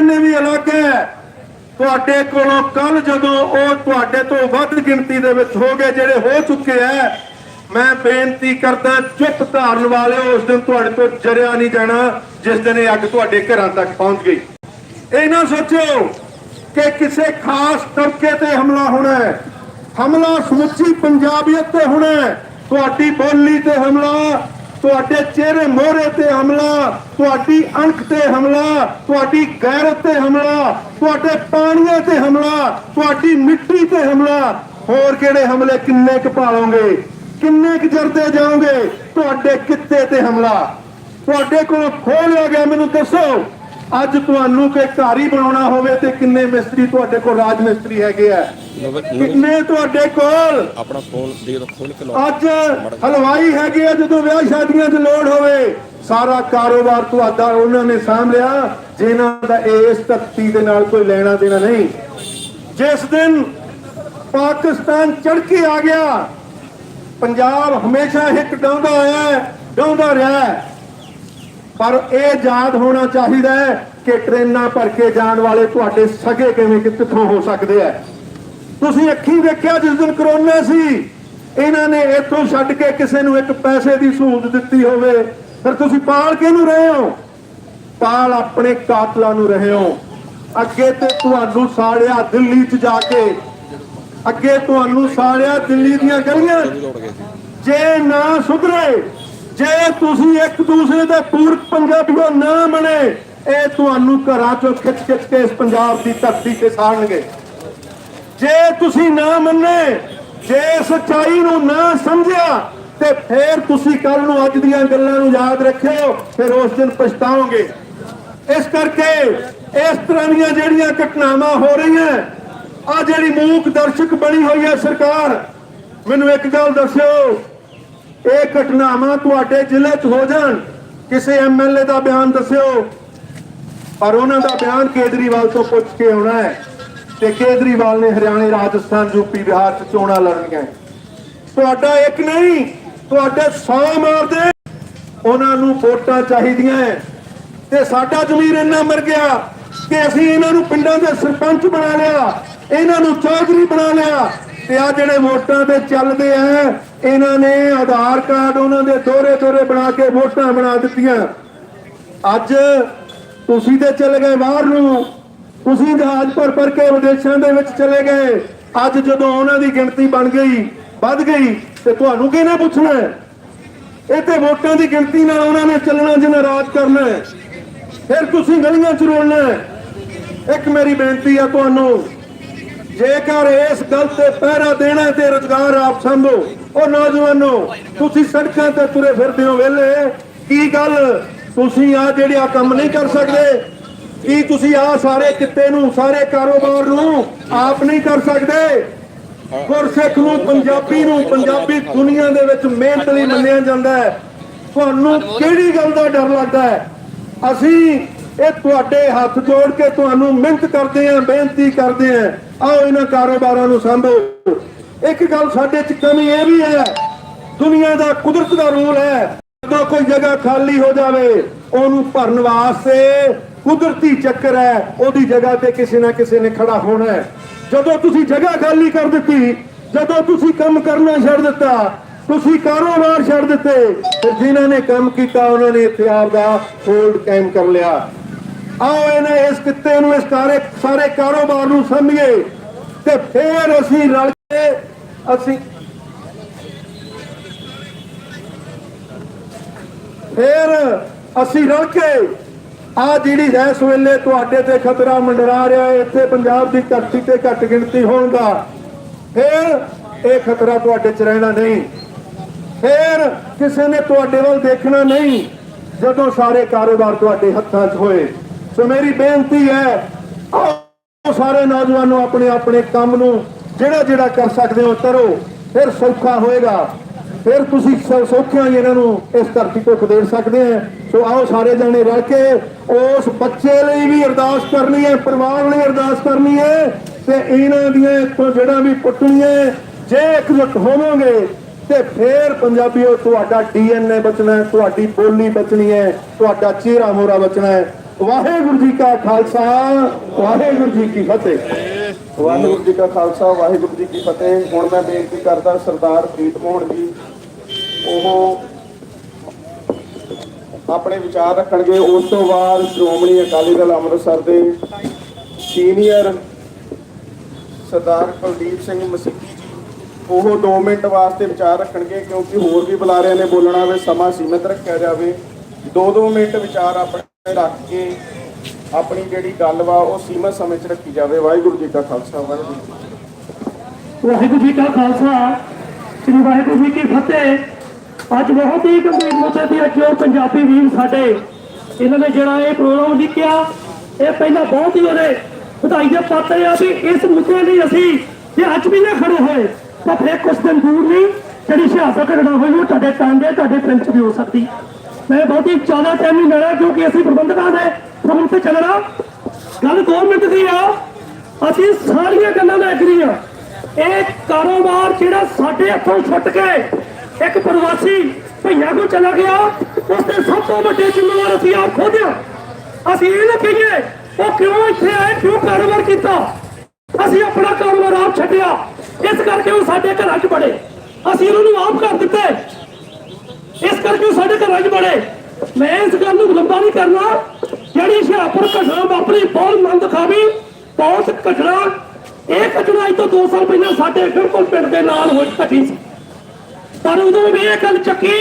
DNA ਵੀ ਅਲੱਗ ਤੁਹਾਡੇ ਕੋਲੋਂ ਕੱਲ ਜਦੋਂ ਉਹ ਤੁਹਾਡੇ ਤੋਂ ਵੱਧ ਗਿਣਤੀ ਦੇ ਵਿੱਚ ਹੋ ਗਏ, ਜਿਹੜੇ ਹੋ ਚੁੱਕੇ ਐ ਮੈਂ ਬੇਨਤੀ ਕਰਦਾ, ਚੁੱਪ ਧਾਰਨ ਵਾਲਿਓ, ਉਸ ਦਿਨ ਤੁਹਾਡੇ ਤੋਂ ਜਰਿਆ ਨਹੀਂ ਜਾਣਾ, ਜਿਸ ਦਿਨ ਇਹ ਅੱਗ ਤੁਹਾਡੇ ਘਰਾਂ ਤੱਕ ਪਹੁੰਚ ਗਈ। ਇਹ ਨਾ ਸੋਚੋ ਕਿ ਕਿਸੇ ਖਾਸ ਤਬਕੇ ਤੇ ਹਮਲਾ ਹੋਣਾ ਹੈ। ਹਮਲਾ ਸਮੁੱਚੀ ਪੰਜਾਬੀਅਤ ਤੇ ਹੋਣਾ ਹੈ। ਤੁਹਾਡੀ ਬੋਲੀ ਤੇ ਹਮਲਾ ਤੁਹਾਡੇ ਚਿਹਰੇ ਮੋਹਰੇ ਤੇ ਹਮਲਾ, ਤੁਹਾਡੀ ਅਣਖ ਤੇ ਹਮਲਾ, ਤੁਹਾਡੀ ਗੈਰਤ ਤੇ ਹਮਲਾ, ਤੁਹਾਡੇ ਪਾਣੀਆਂ ਤੇ ਹਮਲਾ, ਤੁਹਾਡੀ ਮਿੱਟੀ ਤੇ ਹਮਲਾ। ਹੋਰ ਕਿਹੜੇ ਹਮਲੇ ਕਿੰਨੇ ਕੁ ਪਾਲੋਗੇ ਕਿੰਨੇ ਕੁ ਜਰਦੇ ਜਾਓਗੇ? ਤੁਹਾਡੇ ਕਿੱਤੇ ਤੇ ਹਮਲਾ। ਤੁਹਾਡੇ ਕੋਲ ਖੋਲਿਆ ਗਿਆ, ਮੈਨੂੰ ਦੱਸੋ। ਅੱਜ ਤੁਹਾਨੂੰ ਕੋਈ ਘਰ ਹੀ ਬਣਾਉਣਾ ਹੋਵੇ ਤੇ ਕਿੰਨੇ ਮਿਸਤਰੀ ਤੁਹਾਡੇ ਕੋਲ ਰਾਜ ਮਿਸਤਰੀ ਹੈਗੇ ਆ? ਕਿੰਨੇ ਤੁਹਾਡੇ ਕੋਲ ਆਪਣਾ ਫੋਨ ਦੇ ਦੋ ਖੋਲ ਕੇ ਲਾਓ। ਅੱਜ ਹਲਵਾਈ ਹੈਗੇ ਆ ਜਦੋਂ ਵਿਆਹ ਸ਼ਾਦੀਆਂ 'ਚ ਲੋੜ ਹੋਵੇ ਸਾਰਾ ਕਾਰੋਬਾਰ ਤੁਹਾਡਾ ਉਹਨਾਂ ਨੇ ਸਾਂਭ ਲਿਆ ਜਿਨ੍ਹਾਂ ਦਾ ਇਸ ਧਰਤੀ ਦੇ ਨਾਲ ਕੋਈ ਲੈਣਾ ਦੇਣਾ ਨਹੀਂ। ਜਿਸ ਦਿਨ ਪਾਕਿਸਤਾਨ ਚੜ ਕੇ ਆ ਗਿਆ ਪੰਜਾਬ ਹਮੇਸ਼ਾ ਇੱਕ ਡਾਉਂਦਾ ਆਇਆ ਹੈ, ਡਾਉਂਦਾ ਰਿਹਾ। ਪਰ ਇਹ ਯਾਦ ਹੋਣਾ ਚਾਹੀਦਾ ਹੈ ਕਿ ਟ੍ਰੇਨਾਂ ਭਰ ਕੇ ਜਾਣ ਵਾਲੇ ਤੁਹਾਡੇ ਸਗੇ ਕਿਵੇਂ ਕਿੱਥੋਂ ਹੋ ਸਕਦੇ ਆ ਤੁਸੀਂ ਅੱਖੀਂ ਵੇਖਿਆ ਜਿਸ ਦਿਨ ਕਰੋਨਾ ਸੀ? ਇਹਨਾਂ ਨੇ ਇੱਥੋਂ ਛੱਡ ਕੇ ਕਿਸੇ ਨੂੰ ਇੱਕ ਪੈਸੇ ਦੀ ਸਹੂਲਤ ਦਿੱਤੀ ਹੋਵੇ, ਫਿਰ ਤੁਸੀਂ ਪਾਲ ਕਿਹਨੂੰ ਰਹੇ ਹੋ? ਪਾਲ ਆਪਣੇ ਕਾਤਲਾਂ ਨੂੰ ਰਹੇ ਹੋ। ਅੱਗੇ ਤੇ ਤੁਹਾਨੂੰ ਸਾੜਿਆ ਦਿੱਲੀ 'ਚ ਜਾ ਕੇ। ਅੱਗੇ ਤੁਹਾਨੂੰ ਸਾੜਿਆ ਦਿੱਲੀ ਦੀਆਂ ਗਲੀਆਂ ਜੇ ਨਾ ਸੁਧਰੇ, ਜੇ ਤੁਸੀਂ ਇੱਕ ਦੂਸਰੇ ਦੇ ਪੂਰਕ ਪੰਜਾਬੀਓ ਨਾ ਬਣੇ, ਇਹ ਤੁਹਾਨੂੰ ਘਰਾਂ ਚੋਂ ਖਿੱਚ ਖਿੱਚ ਕੇ ਇਸ ਪੰਜਾਬ ਦੀ ਧਰਤੀ ਤੇ ਸਾੜਨਗੇ। ਜੇ ਤੁਸੀਂ ਨਾ ਮੰਨੇ, ਜੇ ਸੱਚਾਈ ਨੂੰ ਨਾ ਸਮਝਿਆ, ਤੇ ਫੇਰ ਤੁਸੀਂ ਕੱਲ ਨੂੰ ਅੱਜ ਦੀਆਂ ਗੱਲਾਂ ਨੂੰ ਯਾਦ ਰੱਖਿਓ, ਫਿਰ ਉਸ ਦਿਨ ਪਛਤਾਓਗੇ। ਇਸ ਕਰਕੇ ਇਸ ਤਰ੍ਹਾਂ ਦੀਆਂ ਜਿਹੜੀਆਂ ਘਟਨਾਵਾਂ ਹੋ ਰਹੀਆਂ, ਆ ਜਿਹੜੀ ਮੂਕ ਦਰਸ਼ਕ ਬਣੀ ਹੋਈ ਹੈ ਸਰਕਾਰ, ਮੈਨੂੰ ਇੱਕ ਗੱਲ ਦੱਸਿਓ, ਇਹ ਘਟਨਾਵਾਂ ਤੁਹਾਡੇ ਜ਼ਿਲ੍ਹੇ 'ਚ ਹੋ ਜਾਣ, ਕਿਸੇ ਐਮਐਲਏ ਦਾ ਬਿਆਨ ਦੱਸਿਓ, ਪਰ ਉਹਨਾਂ ਦਾ ਬਿਆਨ ਕੇਜਰੀਵਾਲ ਤੋਂ ਪੁੱਛ ਕੇ ਆਉਣਾ ਹੈ। ਤੇ ਕੇਜਰੀਵਾਲ ਨੇ ਹਰਿਆਣੇ, ਰਾਜਸਥਾਨ ਯੂਪੀ ਬਿਹਾਰ 'ਚ ਚੋਣਾਂ ਲੜਨੀਆਂ ਤੁਹਾਡਾ ਇੱਕ ਨਹੀਂ, ਤੁਹਾਡੇ 100 ਮਾਰਦੇ ਉਹਨਾਂ ਨੂੰ ਵੋਟਾਂ ਚਾਹੀਦੀਆਂ ਤੇ ਸਾਡਾ ਜ਼ਮੀਰ ਇੰਨਾ ਮਰ ਗਿਆ ਕਿ ਅਸੀਂ ਇਹਨਾਂ ਨੂੰ ਪਿੰਡਾਂ ਦੇ ਸਰਪੰਚ ਬਣਾ ਲਿਆ, ਇਹਨਾਂ ਨੂੰ ਚੌਧਰੀ ਬਣਾ ਲਿਆ। ਤੇ ਆ ਜਿਹੜੇ ਵੋਟਾਂ ਤੇ ਚੱਲਦੇ ਆ, ਇਹਨਾਂ ਨੇ ਆਧਾਰ ਕਾਰਡ ਉਹਨਾਂ ਦੇ ਦੋਰੇ ਦੋਰੇ ਬਣਾ ਕੇ ਵੋਟਾਂ ਬਣਾ ਦਿੱਤੀਆਂ। ਅੱਜ ਤੁਸੀਂ ਤੇ ਚਲੇ ਗਏ ਬਾਹਰ ਨੂੰ। ਤੁਸੀਂ ਜਹਾਜ਼ ਭਰ ਭਰ ਕੇ ਵਿਦੇਸ਼ਾਂ ਦੇ ਵਿੱਚ ਚਲੇ ਗਏ। ਅੱਜ ਜਦੋਂ ਉਹਨਾਂ ਦੀ ਗਿਣਤੀ ਬਣ ਗਈ, ਵੱਧ ਗਈ, ਤੇ ਤੁਹਾਨੂੰ ਕਿਹਨੇ ਪੁੱਛਣਾ ਇਹ ਤੇ ਵੋਟਾਂ ਦੀ ਗਿਣਤੀ ਨਾਲ ਉਹਨਾਂ ਨੇ ਚੱਲਣਾ ਜਿਹਨੇ ਰਾਜ ਕਰਨਾ ਫਿਰ ਤੁਸੀਂ ਗਲੀਆਂ ਚ ਰੋਲਣਾ ਇੱਕ ਮੇਰੀ ਬੇਨਤੀ ਆ ਤੁਹਾਨੂੰ, ਜੇਕਰ ਇਸ ਗੱਲ ਤੇ ਪਹਿਰਾ ਦੇਣਾ ਤੇ ਰੁਜ਼ਗਾਰ ਆਪ ਸੰਭੋ। ਉਹ ਨੌਜਵਾਨੋ, ਤੁਸੀਂ ਸੜਕਾਂ ਤੇ ਤੁਰੇ ਫਿਰਦੇ ਹੋ ਵੇਲੇ। ਕੀ ਗੱਲ? ਤੁਸੀਂ ਆ ਜਿਹੜੇ ਆ ਕੰਮ ਨਹੀਂ ਕਰ ਸਕਦੇ। ਕੀ ਤੁਸੀਂ ਆ ਸਾਰੇ ਕਿੱਤੇ ਨੂੰ, ਸਾਰੇ ਕਾਰੋਬਾਰ ਨੂੰ ਆਪ ਨਹੀਂ ਕਰ ਸਕਦੇ? ਗੁਰਸਿੱਖ ਨੂੰ, ਪੰਜਾਬੀ ਨੂੰ, ਪੰਜਾਬੀ ਦੁਨੀਆ ਦੇ ਵਿੱਚ ਮਿਹਨਤ ਲਈ ਮੰਨਿਆ ਜਾਂਦਾ ਹੈ। ਤੁਹਾਨੂੰ ਕਿਹੜੀ ਗੱਲ ਦਾ ਡਰ ਲੱਗਦਾ ਹੈ? ਅਸੀਂ ਇਹ ਤੁਹਾਡੇ ਹੱਥ ਜੋੜ ਕੇ ਤੁਹਾਨੂੰ ਮਿਹਨਤ ਕਰਦੇ ਆਂ ਬੇਨਤੀ ਕਰਦੇ ਆਂ ਆਓ ਇਹਨਾਂ ਕਾਰੋਬਾਰਾਂ ਨੂੰ ਸੰਭੋ। ਇੱਕ ਗੱਲ ਸਾਡੇ ਚ ਕਮੀ ਇਹ ਵੀ ਹੈ, ਦੁਨੀਆ ਦਾ ਕੁਦਰਤ ਦਾ ਰੂਲ ਹੈ। ਜਦੋਂ ਕੋਈ ਜਗ੍ਹਾ ਖਾਲੀ ਹੋ ਜਾਵੇ, ਉਹਨੂੰ ਭਰਨ ਵਾਸਤੇ ਕੁਦਰਤੀ ਚੱਕਰ ਹੈ, ਉਹਦੀ ਜਗ੍ਹਾ ਤੇ ਕਿਸੇ ਨਾ ਕਿਸੇ ਨੇ ਖੜਾ ਹੋਣਾ ਹੈ। ਜਦੋਂ ਤੁਸੀਂ ਜਗ੍ਹਾ ਖਾਲੀ ਕਰ ਦਿੱਤੀ, ਜਦੋਂ ਤੁਸੀਂ ਕੰਮ ਕਰਨਾ ਛੱਡ ਦਿੱਤਾ, ਤੁਸੀਂ ਕਾਰੋਬਾਰ ਛੱਡ ਦਿੱਤੇ, ਫਿਰ ਜਿਨ੍ਹਾਂ ਨੇ ਕੰਮ ਕੀਤਾ, ਉਹਨਾਂ ਨੇ ਇੱਥੇ ਆਪ ਦਾ ਹੋਲਡ ਕਾਇਮ ਕਰ ਲਿਆ। ਆਓ ਇਹਨੇ ਇਸ ਕਿੱਤੇ ਨੂੰ, ਇਸ ਸਾਰੇ ਸਾਰੇ ਕਾਰੋਬਾਰ ਨੂੰ ਸਮਝੀਏ ਤੇ ਫਿਰ ਅਸੀਂ ਰਲ ਕੇ ਅਸੀਂ ਫਿਰ ਅਸੀਂ ਰਲ ਕੇ ਆ ਜਿਹੜੀ ਇਸ ਵੇਲੇ ਤੁਹਾਡੇ ਤੇ ਖਤਰਾ ਮੰਡਰਾ ਰਿਹਾ ਇੱਥੇ ਪੰਜਾਬ ਦੀ ਧਰਤੀ ਤੇ ਘੱਟ ਗਿਣਤੀ ਹੋਣ ਦਾ। ਫਿਰ ਇਹ ਖਤਰਾ ਤੁਹਾਡੇ ਚ ਰਹਿਣਾ ਨਹੀਂ। ਫਿਰ ਕਿਸੇ ਨੇ ਤੁਹਾਡੇ ਵੱਲ ਦੇਖਣਾ ਨਹੀਂ, ਜਦੋਂ ਸਾਰੇ ਕਾਰੋਬਾਰ ਤੁਹਾਡੇ ਹੱਥਾਂ 'ਚ ਹੋਏ। ਸੋ ਮੇਰੀ ਬੇਨਤੀ ਹੈ, ਆਓ ਸਾਰੇ ਨੌਜਵਾਨੋ ਆਪਣੇ ਆਪਣੇ ਕੰਮ ਨੂੰ ਜਿਹੜਾ ਜਿਹੜਾ ਕਰ ਸਕਦੇ ਹੋ ਕਰੋ ਫਿਰ ਸੌਖਾ ਹੋਏਗਾ। ਫਿਰ ਤੁਸੀਂ ਸੌ- ਸੌਖਿਆਂ ਹੀ ਇਹਨਾਂ ਨੂੰ ਇਸ ਧਰਤੀ ਤੋਂ ਖਦੇੜ ਸਕਦੇ ਆ। ਸੋ ਆਓ ਸਾਰੇ ਜਣੇ ਰਲ ਕੇ ਉਸ ਬੱਚੇ ਲਈ ਵੀ ਅਰਦਾਸ ਕਰਨੀ ਹੈ, ਪਰਿਵਾਰ ਲਈ ਅਰਦਾਸ ਕਰਨੀ ਹੈ ਤੇ ਇਹਨਾਂ ਦੀਆਂ ਇੱਥੋਂ ਜਿਹੜਾ ਵੀ ਪੁੱਟਣੀਆਂ ਜੇ ਇਕਜੁੱਟ ਹੋਵੋਗੇ ਤੇ ਫੇਰ ਪੰਜਾਬੀਓ, ਤੁਹਾਡਾ ਡੀਐਨਏ ਬਚਣਾ ਤੁਹਾਡੀ ਬੋਲੀ ਬਚਣੀ ਹੈ, ਤੁਹਾਡਾ ਚਿਹਰਾ ਮੋਰਾ ਬਚਣਾ ਹੈ। ਵਾਹਿਗੁਰੂ ਜੀ ਕਾ ਖਾਲਸਾ, ਵਾਹਿਗੁਰੂ ਜੀ ਕੀ ਫਤਿਹ। ਵਾਹਿਗੁਰੂ ਜੀ ਕਾ ਖਾਲਸਾ, ਵਾਹਿਗੁਰੂ ਜੀ ਕੀ ਫਤਿਹ। ਹੁਣ ਮੈਂ ਬੇਨਤੀ ਕਰਦਾ ਸਰਦਾਰ ਪ੍ਰੀਤ ਮੋਹਨ ਜੀ ਉਹ ਆਪਣੇ ਵਿਚਾਰ ਰੱਖਣਗੇ। ਉਸ ਤੋਂ ਬਾਅਦ ਸ਼੍ਰੋਮਣੀ ਅਕਾਲੀ ਦਲ ਅੰਮ੍ਰਿਤਸਰ ਦੇ ਸੀਨੀਅਰ ਸਰਦਾਰ ਕੁਲਦੀਪ ਸਿੰਘ ਮਸੀਤੀ ਜੀ, ਉਹ 2 ਮਿੰਟ ਵਾਸਤੇ ਵਿਚਾਰ ਰੱਖਣਗੇ ਕਿਉਂਕਿ ਹੋਰ ਵੀ ਬੁਲਾਰਿਆਂ ਨੇ ਬੋਲਣਾ ਹੋਵੇ ਸਮਾਂ ਸੀਮਿਤ ਰੱਖਿਆ ਜਾਵੇ। 2-2 ਮਿੰਟ ਵਿਚਾਰ ਆਪਣੇ ਰੱਖ ਕੇ ਆਪਣੀ ਜਿਹੜੀ ਗੱਲ ਵਾ, ਉਹ ਸੀਮਿਤ ਸਮੇਂ 'ਚ ਰੱਖੀ ਜਾਵੇ। ਵਾਹਿਗੁਰੂ ਜੀ ਕਾ ਖਾਲਸਾ, ਵਾਹਿਗੁਰੂ ਵਾਹਿਗੁਰੂ ਜੀ ਕਾ ਖਾਲਸਾ, ਸ੍ਰੀ ਵਾਹਿਗੁਰੂ ਜੀ ਕੀ ਫਤਿਹ। ਅੱਜ ਬਹੁਤ ਹੀ ਗੰਭੀਰ ਮੁੱਦੇ ਤੇ ਅੱਜ ਉਹ ਪੰਜਾਬੀ ਵੀਰ ਸਾਡੇ, ਇਹਨਾਂ ਨੇ ਜਿਹੜਾ ਇਹ ਪ੍ਰੋਗਰਾਮ ਲਿਖਿਆ, ਇਹ ਪਹਿਲਾਂ ਬਹੁਤ ਹੀ ਉਹਦੇ ਵਧਾਈ ਦੇ ਪਾਤਰ ਆ ਵੀ ਇਸ ਮੁੱਦੇ ਲਈ ਅਸੀਂ ਜੇ ਅੱਜ ਵੀ ਨਾ ਖੜੇ ਹੋਏ, ਤਾਂ ਫਿਰ ਕੁਝ ਦਿਨ ਦੂਰ ਨਹੀਂ, ਜਿਹੜੀ ਸਿਆਸਤ ਘਟਨਾ ਹੋਈ ਉਹ ਤੁਹਾਡੇ ਟਾਂਡੇ ਤੁਹਾਡੇ ਪਿੰਡ 'ਚ ਵੀ ਹੋ ਸਕਦੀ। ਮੈਂ ਬਹੁਤ ਹੀ ਜ਼ਿਆਦਾ ਟਾਈਮ ਨਹੀਂ ਲੈਣਾ, ਕਿਉਂਕਿ ਅਸੀਂ ਪ੍ਰਬੰਧਕਾਂ ਦੇ ਪ੍ਰਬੰਧ ਤੇ ਚੱਲਣਾ ਗੱਲ ਗੌਰਮੈਂਟ ਦੀ ਆ, ਅਸੀਂ ਸਾਰੀਆਂ ਗੱਲਾਂ ਦਾ ਐਗਰੀ ਆ। ਇਹ ਕਾਰੋਬਾਰ ਜਿਹੜਾ ਸਾਡੇ ਹੱਥੋਂ ਛੁੱਟ ਕੇ ਇੱਕ ਪ੍ਰਵਾਸੀ ਭਈਆ ਕੋ ਚਲਾ ਗਿਆ। ਉਸ ਦੇ ਸਭ ਤੋਂ ਵੱਡੇ ਜ਼ਿੰਮੇਵਾਰ ਅਸੀਂ ਆਪ ਖੁਦ ਅਸੀਂ ਇਹ ਨਾ ਕਹੀਏ, ਉਹ ਕਿਉਂ ਇੱਥੇ ਆਏ, ਕਿਉਂ ਕਾਰੋਬਾਰ ਕੀਤਾ? ਅਸੀਂ ਆਪਣਾ ਕਾਰੋਬਾਰ ਆਪ ਛੱਡਿਆ। ਇਸ ਕਰਕੇ ਉਹ ਸਾਡੇ ਘਰਾਂ 'ਚ ਬੜੇ ਅਸੀਂ ਉਹਨਾਂ ਨੂੰ ਆਪ ਕਰ ਦਿੱਤੇ। ਇਸ ਕਰਕੇ ਉਹ ਸਾਡੇ ਘਰਾਂ 'ਚ ਬੜੇ ਮੈਂ ਇਸ ਗੱਲ ਨੂੰ ਲੰਬਾ ਨਹੀਂ ਕਰਨਾ। ਜਿਹੜੀ ਹੁਸ਼ਿਆਰਪੁਰ ਘਟਨਾ ਵਾਪਰੀ, ਬਹੁਤ ਮੰਦ ਖਾਵੀ ਬਹੁਤ ਘਟਨਾ। ਇਹ ਘਟਨਾ ਅੱਜ ਤੋਂ 2 ਸਾਲ ਪਹਿਲਾਂ ਸਾਡੇ ਬਿਲਕੁਲ ਪਿੰਡ ਦੇ ਨਾਲ ਹੋਈ ਘਟੀ ਸੀ। ਪਰ ਉਦੋਂ ਵੀ ਇਹ ਗੱਲ ਚੱਕੀ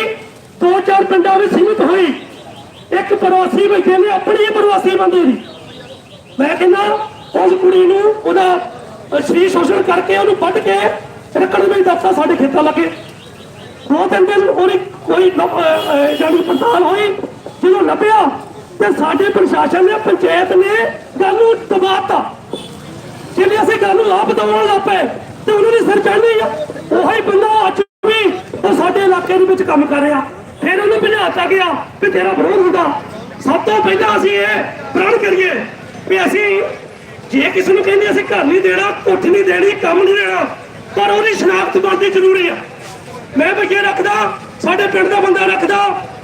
ਦੋ ਚਾਰ ਪਿੰਡਾਂ ਵਿੱਚ ਸੀਮਿਤ ਹੋਈ ਇੱਕ ਪ੍ਰਵਾਸੀ ਬੈਠੇ ਨੇ ਆਪਣੀ ਪ੍ਰਵਾਸੀ ਬੰਦੇ ਦੀ ਮੈਂ ਕਹਿੰਦਾ ਉਸ ਕੁੜੀ ਨੂੰ ਉਹਦਾ ਅਹ, ਸ਼ੋਸ਼ਣ ਕਰਕੇ ਉਹਨੂੰ ਵੱਢ ਕੇ ਰੱਖਣ ਵਿੱਚ ਦੱਸਾ ਸਾਡੇ ਖੇਤਾਂ ਲੱਗੇ। ਦੋ ਤਿੰਨ ਦਿਨ ਉਹਦੀ ਕੋਈ ਜਾਨੀ ਪੜਤਾਲ ਹੋਈ ਜਦੋਂ ਲੱਭਿਆ ਤੇ ਸਾਡੇ ਪ੍ਰਸ਼ਾਸਨ ਨੇ ਪੰਚਾਇਤ ਨੇ ਗੱਲ ਨੂੰ ਦਬਾਤਾ। ਜਿਵੇਂ ਅਸੀਂ ਗੱਲ ਨੂੰ ਲਾਭ ਦਬਾਉਣ ਲੱਗ ਪਏ ਤੇ ਉਹਨਾਂ ਦੀ ਸਿਰ ਚੜ੍ਹਦੀ ਆ ਉਹੀ ਬੰਦਾ ਅੱਜ ਇਲਾਕੇ ਦੇ ਵਿੱਚ ਕੰਮ ਕਰ ਰਿਹਾ। ਫਿਰ ਉਹਨੂੰ ਭਜਾਤਾ ਗਿਆ ਵੀ ਤੇਰਾ ਵਿਰੋਧ ਹੁੰਦਾ। ਸਭ ਤੋਂ ਪਹਿਲਾਂ ਅਸੀਂ ਇਹ ਪ੍ਰਣ ਕਰੀਏ ਵੀ ਅਸੀਂ ਜੇ ਕਿਸੇ ਨੂੰ ਕਹਿੰਦੇ ਅਸੀਂ ਘਰ ਨਹੀਂ ਦੇਣਾ ਕੁੱਠ ਨਹੀਂ ਦੇਣੀ, ਕੰਮ ਨਹੀਂ ਦੇਣਾ, ਪਰ ਉਹਦੀ ਸ਼ਨਾਖਤ ਬਣਦੀ ਜ਼ਰੂਰੀ ਆ। ਮੈਂ ਬੱਚੇ ਰੱਖਦਾ, ਸਾਡੇ ਪਿੰਡ ਦਾ ਬੰਦਾ ਰੱਖਦਾ,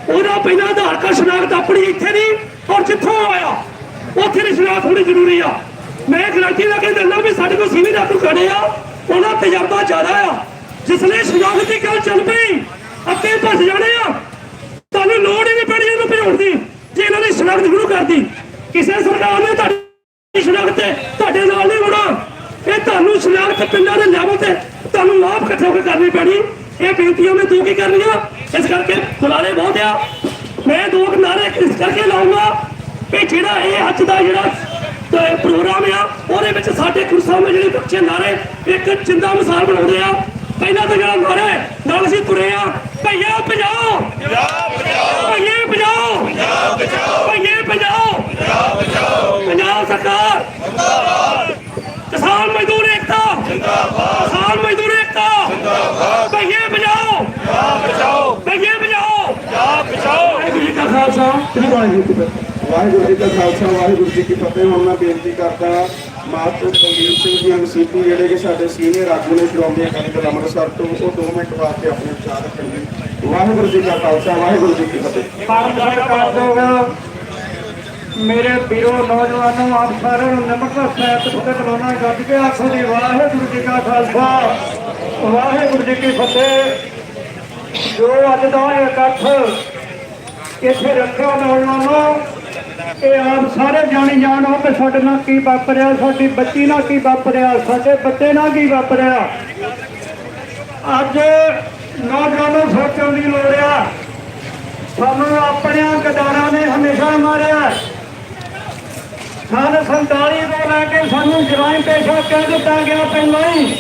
ਉਹਦਾ ਪਹਿਲਾਂ ਆਧਾਰ ਕਾਰਡ ਸ਼ਨਾਖਤ ਆਪਣੀ ਇੱਥੇ ਨਹੀਂ, ਔਰ ਜਿੱਥੋਂ ਆਇਆ, ਉੱਥੇ ਦੀ ਸ਼ਨਾਖਤ ਹੋਣੀ ਜ਼ਰੂਰੀ ਆ। ਮੈਂ ਗਰੰਟੀ ਲਾ ਕੇ ਦਿੰਦਾ ਵੀ ਸਾਡੇ ਕੋਲ ਸੀਨੀਅਰ ਡਾਕਟਰ ਖੜੇ ਆ, ਉਹਨਾਂ ਤਜਰਬਾ ਜ਼ਿਆਦਾ ਆ। ਜਿਸ ਲਈ ਸ਼ਨਾਖਤ ਦੀ ਗੱਲ ਚੱਲ ਪਈ ਅੱਗੇ ਭੱਜ ਜਾਣੇ ਆ। ਤੁਹਾਨੂੰ ਲੋੜ ਹੀ ਨਹੀਂ ਪੈਣੀ ਇਹਨੂੰ ਭਜਾਉਣ ਦੀ। ਜੇ ਇਹਨਾਂ ਦੀ ਸ਼ਨਾਖਤ ਸ਼ੁਰੂ ਕਰਦੀ ਕਿਸੇ ਸਰਕਾਰ ਨੇ ਤੁਹਾਡੀ ਸ਼ਨਾਖਤ ਤੁਹਾਡੇ ਨਾਲ ਨਹੀਂ ਹੋਣਾ। ਇਹ ਤੁਹਾਨੂੰ ਸ਼ਨਾਖਤ ਪਿੰਡਾਂ ਦੇ ਲੈਵਲ ਤੇ ਤੁਹਾਨੂੰ ਲਾਭ ਇਕੱਠੇ ਹੋ ਕੇ ਕਰਨੀ ਪੈਣੀ। ਇਹ ਬੇਨਤੀਆਂ ਮੈਂ ਤੂੰ ਕੀ ਕਰਨੀਆਂ? ਇਸ ਕਰਕੇ ਬੁਲਾਰੇ ਬਹੁਤ ਆ। ਮੈਂ ਦੋ ਕੁ ਨਾਰੇ ਇਸ ਕਰਕੇ ਲਾਉਂਗਾ ਵੀ ਜਿਹੜਾ ਇਹ ਅੱਜ ਦਾ ਜਿਹੜਾ ਤੇ ਪ੍ਰੋਗਰਾਮ ਆ, ਉਹਦੇ ਵਿੱਚ ਸਾਡੇ ਗੁਰੂ ਜਿਹੜੇ ਬੱਚੇ ਨਾਰੇ ਇੱਕ ਚਿੰਦਾ ਮਿਸਾਲ ਬਣਾਉਂਦੇ ਆ। ਪਹਿਲਾਂ ਤਾਂ ਜਿਹੜਾ ਨਾਰਾ ਨਾਲ ਅਸੀਂ ਤੁਰੇ ਆ। ਭਈਆ ਭਜਾਓ। ਭਈਏ ਭਜਾਓ। ਭਈਏ ਭਜਾਓ। ਪੰਜਾਬ ਸਰਕਾਰ। ਕਿਸਾਨ ਮਜ਼ਦੂਰ ਏਕਤਾ। ਜਿੰਦਾਬਾਦ ਕਿਸਾਨ ਮਜ਼ਦੂਰ ਏਕਤਾ। ਜਿੰਦਾਬਾਦ ਭਈਏ ਭਜਾਓ। ਬਚਾਓ ਭਈਏ ਭਜਾਓ। ਵਾਹਿਗੁਰੂ ਜੀ ਕਾ ਖਾਲਸਾ। ਵਾਹਿਗੁਰੂ ਜੀ ਕੀ ਫਤਿਹ ਵਾਹਿਗੁਰੂ ਜੀ ਕਾ ਖਾਲਸਾ, ਵਾਹਿਗੁਰੂ ਜੀ ਕੀ ਫਤਿਹ। ਹੁਣ ਮੈਂ ਬੇਨਤੀ ਕਰਦਾ ਮਾਸਟਰ ਕੁਲਦੀਪ ਸਿੰਘ ਜੀ ਐਮਸੀਪੀ ਜਿਹੜੇ ਕਿ ਸਾਡੇ ਸੀਨੀਅਰ ਆਗੂ ਨੇ ਸ਼੍ਰੋਮਣੀ ਅਕਾਲੀ ਦਲ ਅੰਮ੍ਰਿਤਸਰ ਤੋਂ, ਉਹ 2 ਮਿੰਟ ਵਾਸਤੇ ਆਪਣੇ ਵਿਚਾਰ ਰੱਖਣਗੇ। ਵਾਹਿਗੁਰੂ ਜੀ ਕਾ ਖਾਲਸਾ, ਵਾਹਿਗੁਰੂ ਜੀ ਕੀ ਫਤਿਹ। ਪਰਮਗੜ ਕਰ ਦੋਗਾ ਮੇਰੇ ਵੀਰੋ ਨੌਜਵਾਨੋ, ਆਪ ਸਾਰਿਆਂ ਨੂੰ ਨਿਮਰਤਾ ਸਹਿਤ ਫਤਿਹ ਬੁਲਾਉਣਾ ਗੱਜ ਕੇ ਆਖੋ ਜੀ, ਵਾਹਿਗੁਰੂ ਜੀ ਕਾ ਖਾਲਸਾ, ਵਾਹਿਗੁਰੂ ਜੀ ਕੀ ਫਤਿਹ। ਜੋ ਅੱਜ ਦਾ ਇਕੱਠ ਇੱਥੇ ਰੱਖਿਆ ਨੌਜਵਾਨੋ ਇਹ ਆਪ ਸਾਰੇ ਜਾਣੀ ਜਾਣ ਕਿ ਸਾਡੇ ਨਾਲ ਕੀ ਵਾਪਰਿਆ, ਸਾਡੀ ਬੱਚੀ ਨਾਲ ਕੀ ਵਾਪਰਿਆ, ਸਾਡੇ ਬੱਚੇ ਨਾਲ ਕੀ ਵਾਪਰਿਆ? ਅੱਜ ਨੌਜਵਾਨੋਂ ਸੋਚਣ ਦੀ ਲੋੜ ਆ। ਸਾਨੂੰ ਆਪਣਿਆਂ ਗਦਾਰਾਂ ਨੇ ਹਮੇਸ਼ਾ ਮਾਰਿਆ। ਸਾਲ 47 ਤੋਂ ਲੈ ਕੇ ਸਾਨੂੰ ਜਰਾਇਮ ਪੇਸ਼ਾ ਕਹਿ ਦਿੱਤਾ ਗਿਆ ਪਹਿਲਾਂ ਹੀ।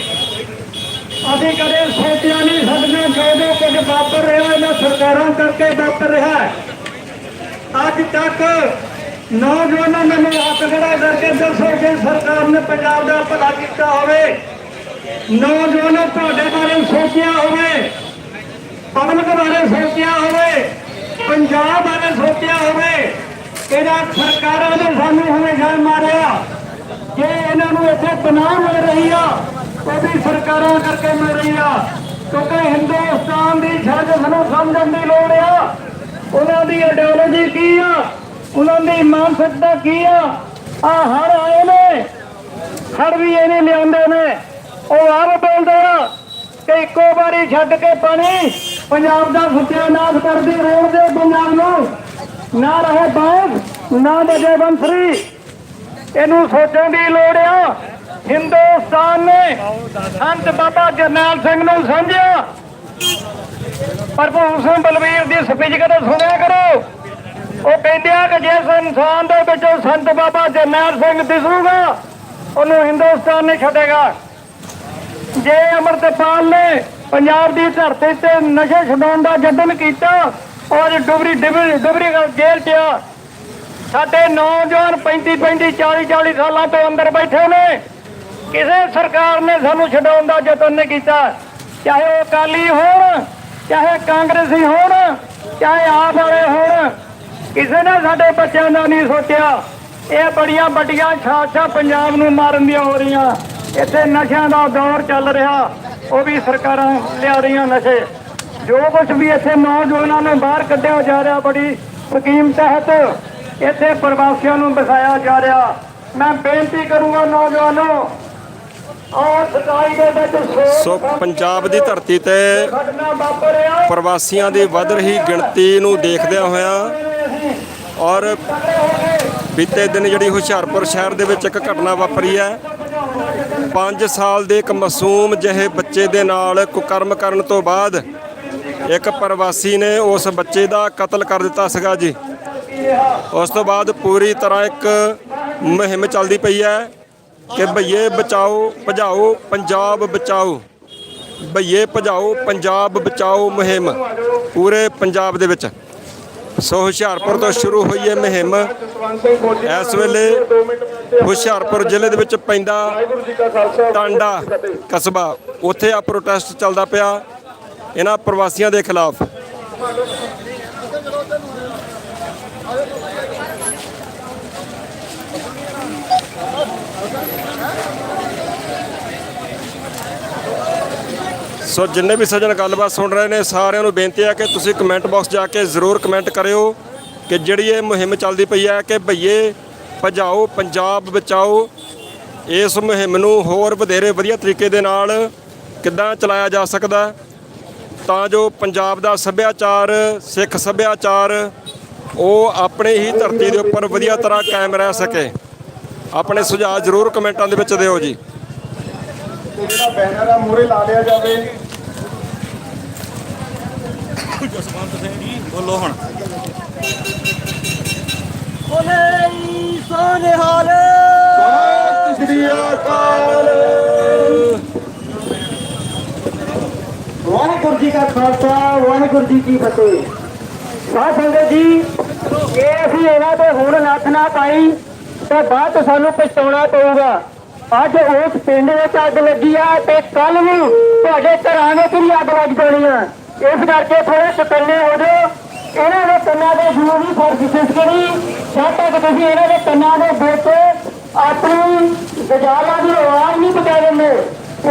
ਅਸੀਂ ਕਦੇ ਸੋਚਿਆ ਨਹੀਂ ਸਾਡੀਆਂ ਜੋ ਜੋ ਕੁਝ ਵਾਪਰ ਰਿਹਾ ਇਹਨਾਂ ਸਰਕਾਰਾਂ ਕਰਕੇ ਵਾਪਰ ਰਿਹਾ। ਅੱਜ ਤੱਕ ਨੌਜਵਾਨਾਂ ਨੇ ਮੈਨੂੰ ਹੱਥ ਖੜਾ ਕਰਕੇ ਦੱਸੋ ਕਿ ਸਰਕਾਰ ਨੇ ਪੰਜਾਬ ਦਾ ਭਲਾ ਕੀਤਾ ਹੋਵੇ। ਨੌਜਵਾਨਾਂ ਤੁਹਾਡੇ ਬਾਰੇ ਸੋਚਿਆ ਹੋਵੇ। ਪਬਲਿਕ ਬਾਰੇ ਸੋਚਿਆ ਹੋਵੇ। ਪੰਜਾਬ ਬਾਰੇ ਸੋਚਿਆ ਹੋਵੇ। ਇਹਦਾ ਸਰਕਾਰਾਂ ਨੇ ਸਾਨੂੰ ਹਮੇਸ਼ਾ ਮਾਰਿਆ। ਕਿ ਇਹਨਾਂ ਨੂੰ ਇੱਥੇ ਬਣਾ ਮਿਲ ਰਹੀ ਆ, ਉਹ ਵੀ ਸਰਕਾਰਾਂ ਕਰਕੇ ਮਿਲ ਰਹੀ ਆ। ਕਿਉਂਕਿ ਹਿੰਦੁਸਤਾਨ ਦੀ ਛੱਡ ਸਾਨੂੰ ਸਮਝਣ ਦੀ ਲੋੜ ਆ। ਉਹਨਾਂ ਦੀ ਆਈਡੀਓਲੋਜੀ ਕੀ ਆ? ਉਹਨਾਂ ਦੀ ਮਾਨਸਿਕਤਾ ਕੀ ਆ? ਆ ਹੜ ਆਏ ਨੇ। ਹੜ ਵੀ ਇਹਨੇ ਲਿਆਉਂਦੇ ਨੇ। ਉਹ ਆਪ ਬੋਲਦੇ ਆ ਕਿ ਇੱਕੋ ਵਾਰੀ ਛੱਡ ਕੇ ਪਾਣੀ ਪੰਜਾਬ ਦਾ ਸਤਿਆਨਾਸ਼ ਕਰਦੇ ਰੋੜਦੇ ਪੰਜਾਬ ਨੂੰ। ਨਾ ਰਹੇ ਬਾਗ ਨਾ ਬਜੇ ਬੰਸਰੀ। ਇਹਨੂੰ ਸੋਚਣ ਦੀ ਲੋੜ ਆ। ਹਿੰਦੁਸਤਾਨ ਨੇ ਸੰਤ ਬਾਬਾ ਜਰਨੈਲ ਸਿੰਘ ਨੂੰ ਸਮਝਿਆ। ਭਰਪੂਰ ਸਿੰਘ ਬਲਵੀਰ ਦੀ ਸਪੀਚ ਕਦੇ ਸੁਣਿਆ ਕਰੋ? ਉਹ ਕਹਿੰਦੇ ਆ ਕਿ ਜਿਸ ਇਨਸਾਨ ਦੇ ਵਿੱਚੋਂ ਸੰਤ ਬਾਬਾ ਜਰਨੈਲ ਸਿੰਘ ਦਿਸੂਗਾ, ਉਹਨੂੰ ਹਿੰਦੁਸਤਾਨ ਨਹੀਂ ਛੱਡੇਗਾ। ਜੇ ਅਮਰਤਪਾਲ ਨੇ ਪੰਜਾਬ ਦੀ ਧਰਤੀ ਤੇ ਨਸ਼ੇ ਛਡਾਉਣ ਦਾ ਯਤਨ ਕੀਤਾ ਔਰ ਡੁਬਰੀ ਡੁਬਰੀ ਡੁਬਰੀ ਜੇਲ੍ਹ 'ਚ ਆ। ਸਾਡੇ ਨੌਜਵਾਨ 35 35 40 40 ਸਾਲਾਂ ਤੋਂ ਅੰਦਰ ਬੈਠੇ ਨੇ। ਕਿਸੇ ਸਰਕਾਰ ਨੇ ਸਾਨੂੰ ਛਡਾਉਣ ਦਾ ਯਤਨ ਨਹੀਂ ਕੀਤਾ। ਚਾਹੇ ਉਹ ਅਕਾਲੀ ਹੋਣ ਚਾਹੇ ਕਾਂਗਰਸੀ ਹੋਣ, ਚਾਹੇ ਆਪ ਵਾਲੇ ਹੋਣ, ਕਿਸੇ ਨੇ ਸਾਡੇ ਬੱਚਿਆਂ ਦਾ ਨਹੀਂ ਸੋਚਿਆ। ਇਹ ਬੜੀਆਂ ਵੱਡੀਆਂ ਛਾਛਾ ਪੰਜਾਬ ਨੂੰ ਮਾਰਨ ਦੀਆਂ ਹੋ ਰਹੀਆਂ। ਇੱਥੇ ਨਸ਼ਿਆਂ ਦਾ ਦੌਰ ਚੱਲ ਰਿਹਾ, ਉਹ ਵੀ ਸਰਕਾਰਾਂ ਲਿਆ ਰਹੀਆਂ ਨਸ਼ੇ। ਜੋ ਕੁਝ ਵੀ ਇੱਥੇ ਨੌਜਵਾਨਾਂ ਨੂੰ ਬਾਹਰ ਕੱਢਿਆ ਜਾ ਰਿਹਾ ਬੜੀ ਸਕੀਮ ਤਹਿਤ, ਇੱਥੇ ਪ੍ਰਵਾਸੀਆਂ ਨੂੰ ਵਸਾਇਆ ਜਾ ਰਿਹਾ। ਮੈਂ ਬੇਨਤੀ ਕਰੂੰਗਾ ਨੌਜਵਾਨੋ ਔਰ ਸਕਾਈ ਦੇ ਵਿੱਚ ਸੋਚ ਸੋ ਪੰਜਾਬ ਦੀ ਧਰਤੀ ਤੇ ਪ੍ਰਵਾਸੀਆਂ ਦੀ ਵੱਧ ਰਹੀ ਗਿਣਤੀ ਨੂੰ ਦੇਖਦਿਆਂ ਹੋਇਆਂ ਔਰ ਬੀਤੇ ਦਿਨ ਜਿਹੜੀ ਹੁਸ਼ਿਆਰਪੁਰ ਸ਼ਹਿਰ ਦੇ ਵਿੱਚ ਇੱਕ ਘਟਨਾ ਵਾਪਰੀ ਹੈ। 5 ਸਾਲ ਦੇ ਇੱਕ ਮਾਸੂਮ ਜਿਹੇ ਬੱਚੇ ਦੇ ਨਾਲ ਕੁਕਰਮ ਕਰਨ ਤੋਂ ਬਾਅਦ ਇੱਕ ਪ੍ਰਵਾਸੀ ਨੇ ਉਸ ਬੱਚੇ ਦਾ ਕਤਲ ਕਰ ਦਿੱਤਾ ਸੀਗਾ ਜੀ। ਉਸ ਤੋਂ ਬਾਅਦ ਪੂਰੀ ਤਰ੍ਹਾਂ ਇੱਕ ਮੁਹਿੰਮ ਚੱਲਦੀ ਪਈ ਹੈ। ਕਿ ਭਈਏ ਬਚਾਓ, ਭਜਾਓ, ਪੰਜਾਬ ਬਚਾਓ। ਭਈਏ ਭਜਾਓ, ਪੰਜਾਬ ਬਚਾਓ ਮੁਹਿੰਮ। ਪੂਰੇ ਪੰਜਾਬ ਦੇ ਵਿੱਚ। ਸੋ ਹੁਸ਼ਿਆਰਪੁਰ ਤੋਂ ਸ਼ੁਰੂ ਹੋਈ ਹੈ ਮੁਹਿੰਮ। ਇਸ ਵੇਲੇ ਹੁਸ਼ਿਆਰਪੁਰ ਜ਼ਿਲ੍ਹੇ ਦੇ ਵਿੱਚ ਪੈਂਦਾ ਟਾਂਡਾ ਕਸਬਾ। ਉੱਥੇ ਆ ਪ੍ਰੋਟੈਸਟ ਚੱਲਦਾ ਪਿਆ। ਇਹਨਾਂ ਪ੍ਰਵਾਸੀਆਂ ਦੇ ਖਿਲਾਫ। ਸੋ ਜਿੰਨੇ ਵੀ ਸੱਜਣ ਗੱਲਬਾਤ ਸੁਣ ਰਹੇ ਨੇ, ਸਾਰਿਆਂ ਨੂੰ ਬੇਨਤੀ ਹੈ ਕਿ ਤੁਸੀਂ ਕਮੈਂਟ ਬਾਕਸ ਜਾ ਕੇ ਜ਼ਰੂਰ ਕਮੈਂਟ ਕਰਿਓ ਕਿ ਜਿਹੜੀ ਇਹ ਮੁਹਿੰਮ ਚੱਲਦੀ ਪਈ ਹੈ ਕਿ ਭਈਏ ਭਜਾਓ, ਪੰਜਾਬ ਬਚਾਓ। ਇਸ ਮੁਹਿੰਮ ਨੂੰ ਹੋਰ ਵਧੇਰੇ ਵਧੀਆ ਤਰੀਕੇ ਦੇ ਨਾਲ ਕਿੱਦਾਂ ਚਲਾਇਆ ਜਾ ਸਕਦਾ ਤਾਂ ਜੋ ਪੰਜਾਬ ਦਾ ਸੱਭਿਆਚਾਰ, ਸਿੱਖ ਸੱਭਿਆਚਾਰ, ਉਹ ਆਪਣੇ ਹੀ ਧਰਤੀ ਦੇ ਉੱਪਰ ਵਧੀਆ ਤਰ੍ਹਾਂ ਕਾਇਮ ਰਹਿ ਸਕੇ। ਆਪਣੇ ਸੁਝਾਅ ਜ਼ਰੂਰ ਕਮੈਂਟਾਂ ਦੇ ਵਿੱਚ ਦਿਓ ਜੀ। ਤੇ ਜਿਹੜਾ ਬੈਨਰ ਆ ਮੂਰੇ ਲਾ ਲਿਆ ਜਾਵੇ। ਬੋਲੇ ਸੋਨੇ ਹਾਲ। ਸਤਿ ਸ਼੍ਰੀ ਅਕਾਲ। ਵਾਹਿਗੁਰੂ ਜੀ ਕਾ ਖਾਲਸਾ ਵਾਹਿਗੁਰੂ ਜੀ ਕੀ ਫਤਿਹ। ਸਾਧ ਸੰਗਤ ਜੀ ਇਹ ਅਸੀਂ ਇਹਨਾਂ ਤੇ ਹੁਣ ਨੱਥ ਨਾ ਪਾਈ ਤੇ ਬਾਅਦ 'ਚ ਸਾਨੂੰ ਪਛਤਾਉਣਾ ਪਊਗਾ। ਅੱਜ ਉਸ ਪਿੰਡ ਵਿੱਚ ਅੱਗ ਲੱਗੀ ਆ ਤੇ ਕੱਲ ਨੂੰ ਤੁਹਾਡੇ ਘਰਾਂ ਵਿੱਚ ਵੀ ਅੱਗ ਲੱਗ ਜਾਣੀ ਆ। ਇਸ ਕਰਕੇ ਥੋੜੇ ਚਤੰਨੇ ਹੋ ਜਾਓ। ਇਹਨਾਂ ਦੇ ਕੰਨਾਂ ਦੇ ਜੂ ਵੀ ਫ਼ਰਕ ਕਰੀ ਜਦ ਤੱਕ ਤੁਸੀਂ ਇਹਨਾਂ ਦੇ ਕੰਨਾਂ ਦੇ ਵਿੱਚ ਆਪਣੀ ਗਜਾਲਾ ਦੀ ਆਵਾਜ਼ ਨਹੀਂ ਪਕਾ ਦਿੰਦੇ,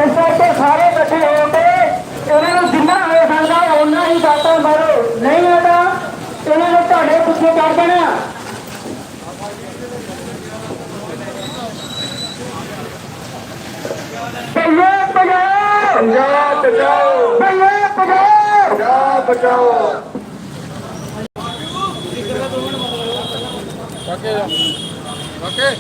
ਇਸ ਕਰਕੇ ਸਾਰੇ ਇਕੱਠੇ ਹੋ ਕੇ ਇਹਨਾਂ ਨੂੰ ਜਿੰਨਾ ਹੋ ਸਕਦਾ ਉਹਨਾਂ ਹੀ ਦਾਤਾ ਮਾਰੋ। ਨਹੀਂ ਆਦਾ ਇਹਨਾਂ ਨੂੰ ਤੁਹਾਡੇ ਪਿੱਛੇ ਕਰ ਦੇਣਾ ਭਈਏ ਪਜਾਓ ਬਚਾਓ। ਭਈਏ ਪਜਾਓ ਪੰਜਾਬ ਬਚਾਓ। Okay.